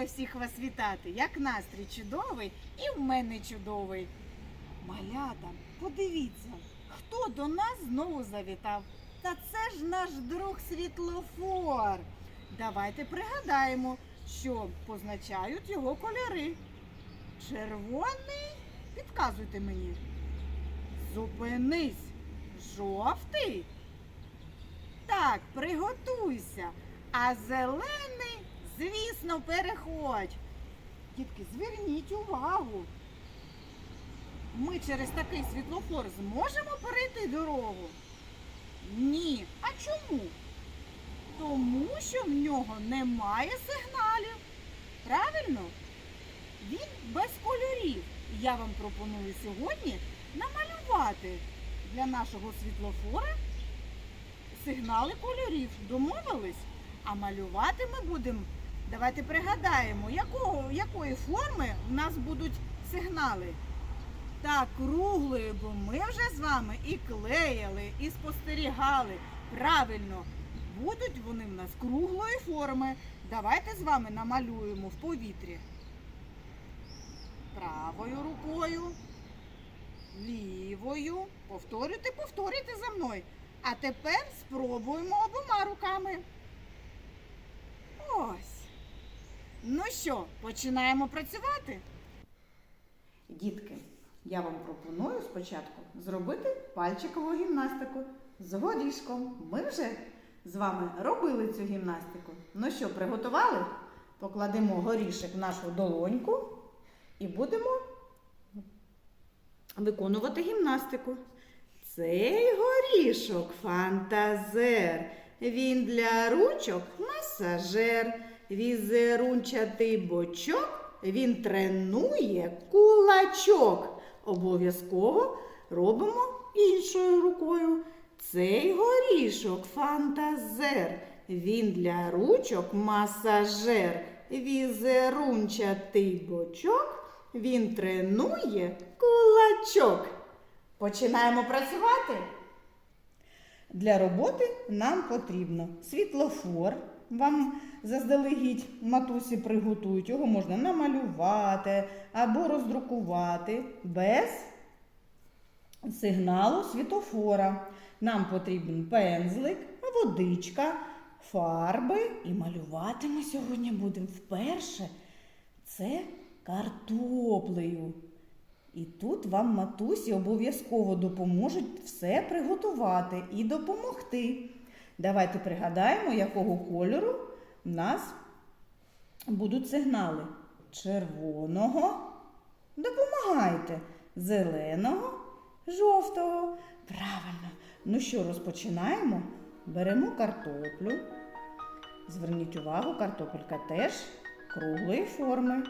рада всіх вас вітати. Як настрій чудовий і в мене чудовий. Малята, подивіться, хто до нас знову завітав. Та це ж наш друг світлофор. Давайте пригадаємо, що позначають його кольори. Червоний, підказуйте мені. Зупинись. Жовтий. Так, приготуйся. А зелений, звісно, переходь. Дітки, зверніть увагу. Ми через такий світлофор зможемо перейти дорогу? Ні. А чому? Тому що в нього немає сигналів. Правильно? Він без кольорів. І я вам пропоную сьогодні намалювати для нашого світлофора сигнали кольорів. Домовились? А малювати ми будемо. Давайте пригадаємо, якого, якої форми в нас будуть сигнали. Так, круглої, бо ми вже з вами і клеїли, і спостерігали. Правильно, будуть вони в нас круглої форми. Давайте з вами намалюємо в повітрі. Правою рукою, лівою. Повторюйте, повторюйте за мною. А тепер спробуємо обома руками. Ось. Ну що, починаємо працювати? Дітки, я вам пропоную спочатку зробити пальчикову гімнастику з горішком. Ми вже з вами робили цю гімнастику. Ну що, приготували? Покладемо горішок в нашу долоньку і будемо виконувати гімнастику. Цей горішок фантазер. Він для ручок масажер. Візерунчатий бочок. Він тренує кулачок. Обов'язково робимо іншою рукою. Цей горішок фантазер. Він для ручок масажер. Візерунчатий бочок. Він тренує кулачок. Починаємо працювати. Для роботи нам потрібно світлофор. Вам заздалегідь матусі приготують. Його можна намалювати або роздрукувати без сигналу світлофора. Нам потрібен пензлик, водичка, фарби. І малювати ми сьогодні будемо вперше. Це картоплею. І тут вам матусі обов'язково допоможуть все приготувати і допомогти. Давайте пригадаємо, якого кольору в нас будуть сигнали. Червоного. Допомагайте. Зеленого, жовтого. Правильно. Ну що, розпочинаємо? Беремо картоплю. Зверніть увагу, картопелька теж круглої форми.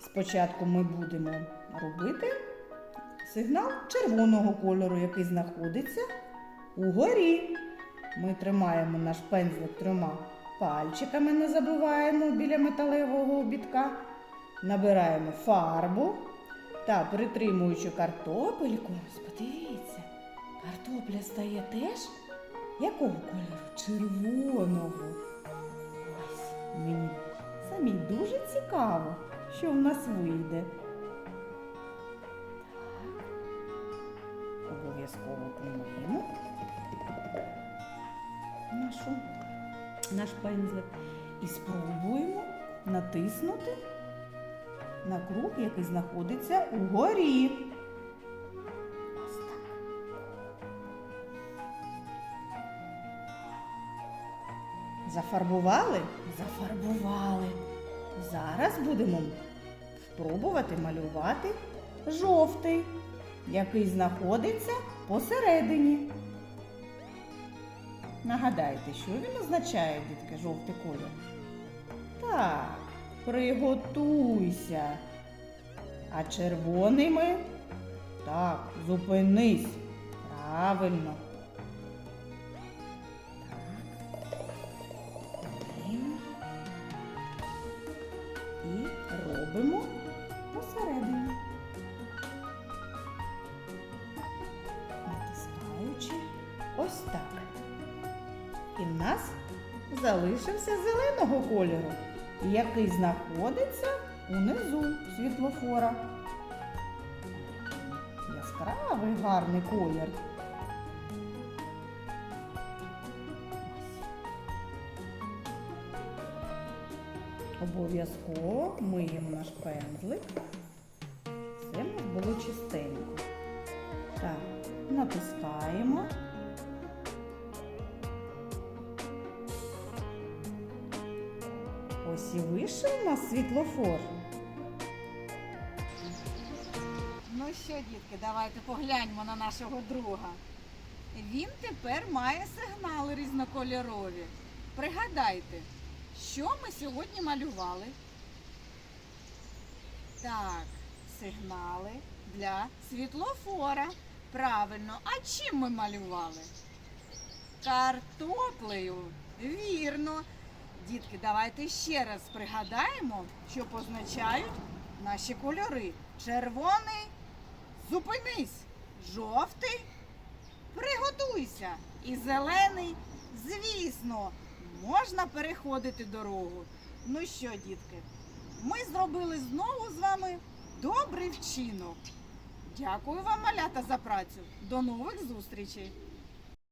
Спочатку ми будемо робити сигнал червоного кольору, який знаходиться угорі. Ми тримаємо наш пензлик трьома пальчиками, не забуваємо біля металевого обідка. Набираємо фарбу та притримуючи картопельку, подивіться, картопля стає теж якого кольору? Червоного. Ось мені самій дуже цікаво, що в нас вийде. Так, обов'язково помиємо нашу, наш пензлик і спробуємо натиснути на круг, який знаходиться угорі. Зафарбували? Зафарбували. Зараз будемо спробувати малювати жовтий, який знаходиться посередині. Нагадайте, що він означає, дітки, жовтий колір? Так, приготуйся. А червоний ми? Так, зупинись. Правильно. Беремо І робимо І в нас залишився зеленого кольору. який знаходиться унизу світлофора. Яскравий гарний колір. Обов'язково миємо наш пензлик. Все в нас було чистенько. Так, натискаємо. Ось вийшов у нас світлофор. Ну що, дітки, давайте погляньмо на нашого друга. Він тепер має сигнали різнокольорові. Пригадайте, що ми сьогодні малювали? Так, сигнали для світлофора. Правильно, а чим ми малювали? Картоплею. Вірно. Дітки, давайте ще раз пригадаємо, що позначають наші кольори. Червоний зупинись, жовтий приготуйся. І зелений, звісно, можна переходити дорогу. Ну що, дітки, ми зробили знову з вами добрий вчинок. Дякую вам, малята, за працю. До нових зустрічей!